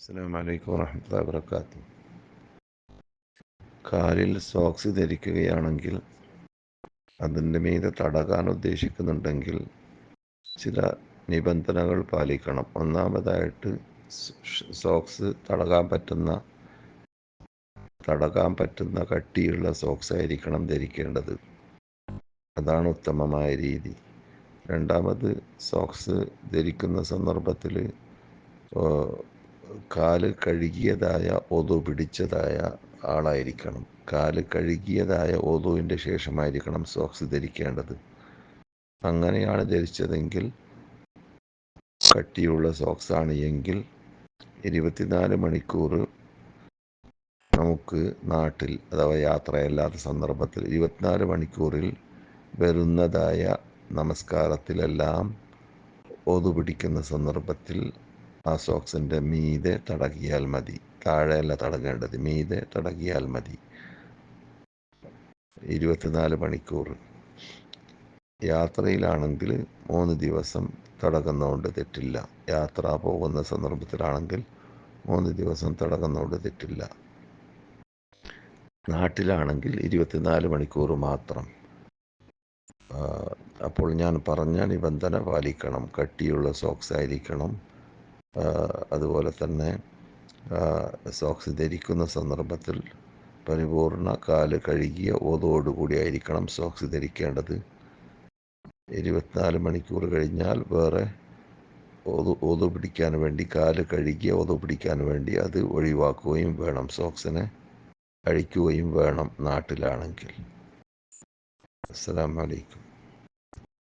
അസ്സാം വലൈക്കും വാഹമത്തല്ല വാബർക്കാത്തു കാലിൽ സോക്സ് ധരിക്കുകയാണെങ്കിൽ അതിന്റെ മീതെ തടകാൻ ഉദ്ദേശിക്കുന്നുണ്ടെങ്കിൽ ചില നിബന്ധനകൾ പാലിക്കണം. ഒന്നാമതായിട്ട് സോക്സ് തടകാൻ പറ്റുന്ന തടകാൻ പറ്റുന്ന കട്ടിയുള്ള സോക്സ് ആയിരിക്കണം ധരിക്കേണ്ടത്. അതാണ് ഉത്തമമായ രീതി. രണ്ടാമത് സോക്സ് ധരിക്കുന്ന സന്ദർഭത്തിൽ കാൽ കഴുകിയതായ ഒതു പിടിച്ചതായ ആളായിരിക്കണം. കാൽ കഴുകിയതായ ഒതുവിന്റെ ശേഷമായിരിക്കണം സോക്സ് ധരിക്കേണ്ടത്. അങ്ങനെയാണ് ധരിച്ചതെങ്കിൽ കട്ടിയുള്ള സോക്സ് ആണ് എങ്കിൽ ഇരുപത്തിനാല് മണിക്കൂർ നമുക്ക് നാട്ടിൽ അഥവാ യാത്രയല്ലാത്ത സന്ദർഭത്തിൽ ഇരുപത്തിനാല് മണിക്കൂറിൽ വരുന്നതായ നമസ്കാരത്തിലെല്ലാം ഒതു പിടിക്കുന്ന സന്ദർഭത്തിൽ ആ സോക്സിന്റെ മീതെ തടകിയാൽ മതി. താഴെയല്ല തടകേണ്ടത് മീതെ തടകിയാൽ മതി. ഇരുപത്തിനാല് മണിക്കൂർ. യാത്രയിലാണെങ്കിൽ മൂന്ന് ദിവസം തടകുന്നതുകൊണ്ട് തെറ്റില്ല. യാത്ര പോകുന്ന സന്ദർഭത്തിലാണെങ്കിൽ മൂന്ന് ദിവസം തടകുന്നതുകൊണ്ട് തെറ്റില്ല. നാട്ടിലാണെങ്കിൽ ഇരുപത്തിനാല് മണിക്കൂർ മാത്രം. അപ്പോൾ ഞാൻ പറഞ്ഞ നിബന്ധന പാലിക്കണം. കട്ടിയുള്ള സോക്സ് ആയിരിക്കണം. അതുപോലെ തന്നെ സോക്സ് ധരിക്കുന്ന സന്ദർഭത്തിൽ പരിപൂർണ കാൽ കഴുകിയ ഓതോടുകൂടി ആയിരിക്കണം സോക്സ് ധരിക്കേണ്ടത്. ഇരുപത്തിനാല് മണിക്കൂർ കഴിഞ്ഞാൽ വേറെ ഓതു ഓതു പിടിക്കാൻ വേണ്ടി കാൽ കഴുകിയ ഓതു പിടിക്കാൻ വേണ്ടി അത് ഒഴിവാക്കുകയും വേണം. സോക്സിനെ അഴിക്കുകയും വേണം നാട്ടിലാണെങ്കിൽ. അസ്സാം വലൈക്കും